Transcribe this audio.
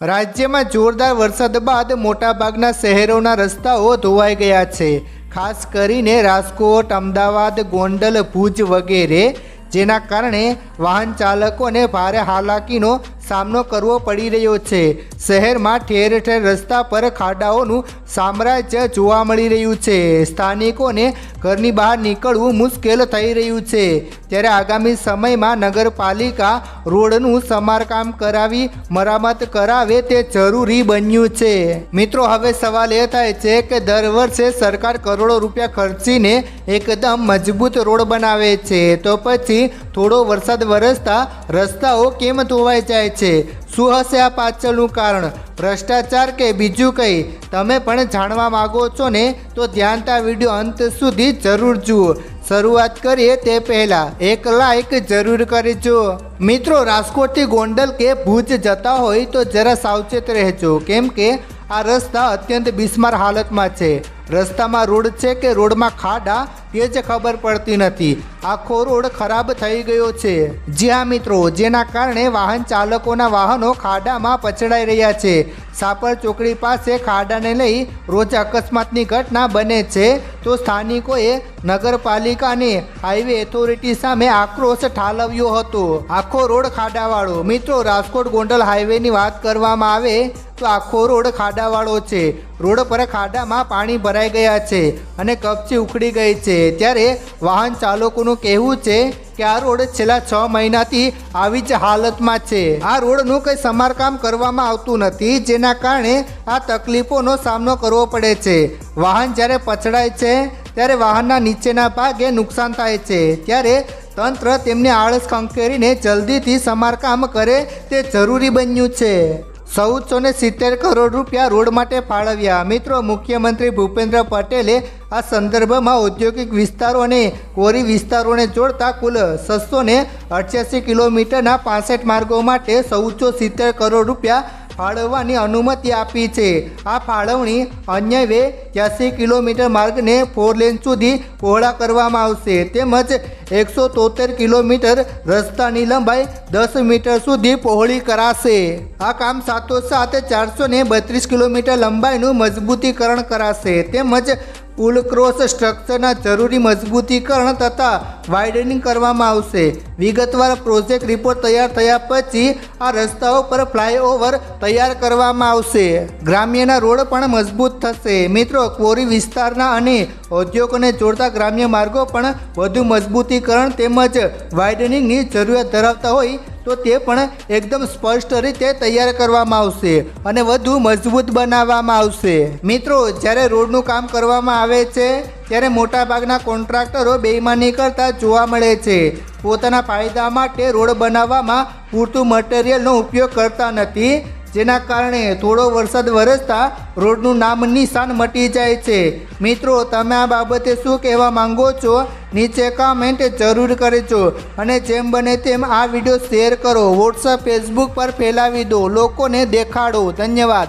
રાજ્યમાં જોરદાર વરસાદ બાદ મોટાભાગના શહેરોના રસ્તાઓ ધોવાઈ ગયા છે. ખાસ કરીને રાજકોટ, અમદાવાદ, ગોંડલ, ભુજ વગેરે, જેના કારણે વાહન ચાલકોને ભારે હાલાકીનો સામનો કરવો પડી રહ્યો છે. શહેરમાં ઠેર ઠેર રસ્તા પર ખાડાઓનું સામ્રાજ્ય જોવા મળી રહ્યું છે. સ્થાનિકોને ઘરની બહાર નીકળવું મુશ્કેલ થઈ રહ્યું છે. ત્યારે આગામી સમયમાં નગરપાલિકા રોડનું સમારકામ કરાવી, મરામત કરાવે તે જરૂરી બન્યું છે. મિત્રો, હવે સવાલ એ થાય છે કે દર વર્ષે સરકાર કરોડો રૂપિયા ખર્ચીને એકદમ મજબૂત રોડ બનાવે છે. તો પછી થોડો વરસાદ વરસતા રસ્તાઓ કેમ ધોવાઈ જાય છે. શું હશે આ પાછળનું કારણ? ભ્રષ્ટાચાર કે બીજું કંઈ? તમે પણ જાણવા માગો છો ને? તો ધ્યાનતા વીડિયો અંત સુધી જરૂર જુઓ. શરૂઆત કરીએ તે પહેલાં. એક લાઈક જરૂર કરજો. મિત્રો, રાજકોટથી ગોંડલ કે ભુજ જતા હોય તો જરા સાવચેત રહેજો. કેમ કે આ રસ્તા અત્યંત બિસ્માર હાલતમાં છે. રસ્તામાં રોડ છે કે રોડમાં ખાડા તે જ ખબર પડતી નથી. આખો રોડ ખરાબ થઈ ગયો છે. જ્યાં મિત્રો, જેના કારણે વાહન ચાલકોના વાહનો ખાડામાં પછડાઈ રહ્યા છે. સાપર ચોકડી પાસે ખાડાને લઈ રોજ અકસ્માતની ઘટના બને છે. તો સ્થાનિકોએ નગરપાલિકા અને હાઈવે ઓથોરિટી સામે આક્રોશ ઠાલવ્યો હતો. આખો રોડ ખાડાવાળો. મિત્રો, રાજકોટ ગોંડલ હાઈવેની વાત કરવામાં આવે તો આખો રોડ ખાડાવાળો છે. રોડ પર ખાડામાં પાણી ભરાઈ ગયા છે અને કપચી ઉખડી ગઈ છે. ત્યારે વાહન ચાલકોનું કહેવું છે કે આ રોડ છેલ્લા છ મહિનાથી આવી જ હાલતમાં છે. આ રોડનું કંઈ સમારકામ કરવામાં આવતું નથી, જેના કારણે આ તકલીફોનો સામનો કરવો પડે છે. વાહન જ્યારે પછડાય છે, ત્યારે વાહનના નીચેના ભાગે નુકસાન થાય છે. ત્યારે તંત્ર તેમને આળસ ખંખેરીને જલ્દીથી સમારકામ કરે તે જરૂરી બન્યું છે. ચૌદસો ને સિત્તેર કરોડ રૂપિયા રોડ માટે ફાળવ્યા. મિત્રો, મુખ્યમંત્રી ભૂપેન્દ્ર પટેલે આ સંદર્ભમાં ઔદ્યોગિક વિસ્તારો અને કોરી વિસ્તારોને જોડતા કુલ છસો ને અઠ્યાસી કિલોમીટરના પાસઠ માર્ગો માટે ચૌદસો સિત્તેર કરોડ રૂપિયા ફાળવવાની અનુમતિ આપી છે. આ ફાળવણી અન્ય વે ત્યાસી કિલોમીટર માર્ગને ફોર લેન સુધી પહોળા કરવામાં આવશે. તેમજ એકસો તોતેર કિલોમીટર રસ્તાની લંબાઈ દસ મીટર સુધી પહોળી કરાશે. આ કામ સાથોસાથ ચારસો ને બત્રીસ કિલોમીટર લંબાઈનું મજબૂતીકરણ કરાશે. તેમજ પુલ ક્રોસ સ્ટ્રક્ચરના જરૂરી મજબૂતીકરણ તથા વાઇડનિંગ કરવામાં આવશે. વિગતવાર પ્રોજેક્ટ રિપોર્ટ તૈયાર થયા પછી આ રસ્તાઓ પર ફ્લાયઓવર તૈયાર કરવામાં આવશે. ગ્રામ્યના રોડ પણ મજબૂત થશે. મિત્રો કોરી વિસ્તારના અને ઉદ્યોગોને જોડતા ગ્રામ્ય માર્ગો પણ વધુ મજબૂતીકરણ તેમજ વાઇડનિંગની જરૂરિયાત ધરાવતા હોય તો તે પણ એકદમ સ્પષ્ટ રીતે તૈયાર કરવામાં આવશે અને વધુ મજબૂત બનાવવામાં આવશે. મિત્રો, જ્યારે રોડનું કામ કરવામાં આવે છે, ત્યારે મોટાભાગના કોન્ટ્રાક્ટરો બેઈમાની કરતા જોવા મળે છે. પોતાના ફાયદા માટે રોડ બનાવવામાં પૂરતું મટીરિયલનો ઉપયોગ કરતા નથી. જેના કારણે થોડો વરસાદ વરસતા રોડનું નામ નિશાન મટી જાય છે. મિત્રો, તમે આ બાબતે શું કહેવા માંગો છો? નીચે કમેન્ટ જરૂર કરજો અને જેમ બને તેમ આ વીડિયો શેર કરો. વોટ્સઅપ ફેસબુક પર ફેલાવી દો. લોકોને દેખાડો. ધન્યવાદ.